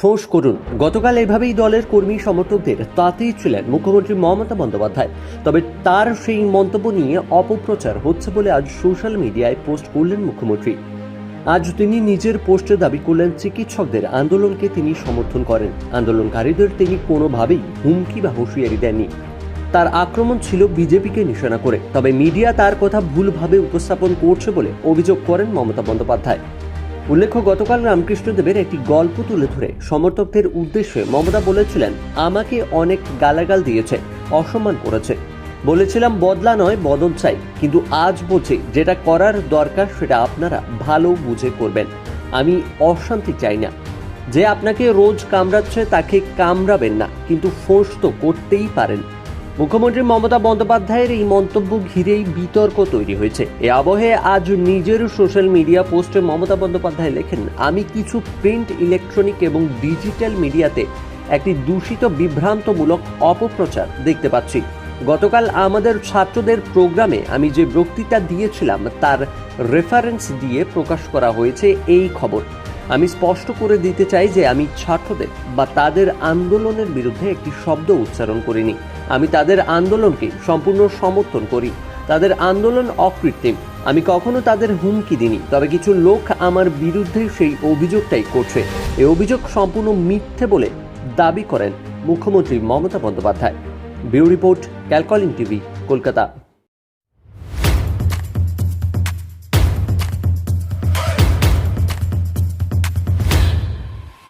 ফোঁস করুন। গতকাল এভাবেই দলের কর্মী সমর্থকদের তাতেই ছিলেন মুখ্যমন্ত্রী মমতা বন্দ্যোপাধ্যায়। তবে তার সেই মন্তব্য নিয়ে অপপ্রচার হচ্ছে বলে আজ সোশ্যাল মিডিয়ায় পোস্ট করলেন মুখ্যমন্ত্রী। আজ তিনি নিজের পোস্টে দাবি করলেন, চিকিৎসকদের আন্দোলনকে তিনি সমর্থন করেন। আন্দোলনকারীদের তিনি কোনোভাবেই হুমকি বা হুঁশিয়ারি দেননি। তার আক্রমণ ছিল বিজেপিকে নিশানা করে। তবে মিডিয়া তার কথা ভুলভাবে উপস্থাপন করছে বলে অভিযোগ করেন মমতা বন্দ্যোপাধ্যায়। উল্লেখ্য, গতকাল রামকৃষ্ণদেবের একটি গল্প তুলে ধরে সমর্থকদের উদ্দেশ্যে মমতা বলেছিলেন, আমাকে অনেক গালাগাল দিয়েছে, অসম্মান করেছে। বলেছিলাম, বদলা নয়, বদল চাই, কিন্তু আজ বলছি, যেটা করার দরকার সেটা আপনারা ভালো বুঝে করবেন। আমি অশান্তি চাই না। যে আপনাকে রোজ কামড়াচ্ছে তাকে কামড়াবেন না, কিন্তু ফোর্স তো করতেই পারেন। মুখ্যমন্ত্রী মমতা বন্দ্যোপাধ্যায়ের এই মন্তব্য ঘিরেই বিতর্ক তৈরি হয়েছে। এ আবহে আজ নিজের সোশ্যাল মিডিয়া পোস্টে মমতা বন্দ্যোপাধ্যায় লেখেন, আমি কিছু প্রিন্ট, ইলেকট্রনিক এবং ডিজিটাল মিডিয়াতে একটি দূষিত বিভ্রান্তমূলক অপপ্রচার দেখতে পাচ্ছি। গতকাল আমাদের ছাত্রদের প্রোগ্রামে আমি যে বক্তৃতা দিয়েছিলাম, তার রেফারেন্স দিয়ে প্রকাশ করা হয়েছে এই খবর। আমি স্পষ্ট করে দিতে চাই যে আমি ছাত্রদের বা তাদের আন্দোলনের বিরুদ্ধে একটি শব্দ উচ্চারণ করিনি। আমি তাদের আন্দোলনকে সম্পূর্ণ সমর্থন করি। তাদের আন্দোলন অকৃত্রিম। আমি কখনো তাদের হুমকি দিনি তবে কিছু লোক আমার বিরুদ্ধে সেই অভিযোগটাই করছে। এই অভিযোগ সম্পূর্ণ মিথ্যে বলে দাবি করেন মুখ্যমন্ত্রী মমতা বন্দ্যোপাধ্যায়। বিউ রিপোর্ট ক্যালকলিং টিভি, কলকাতা।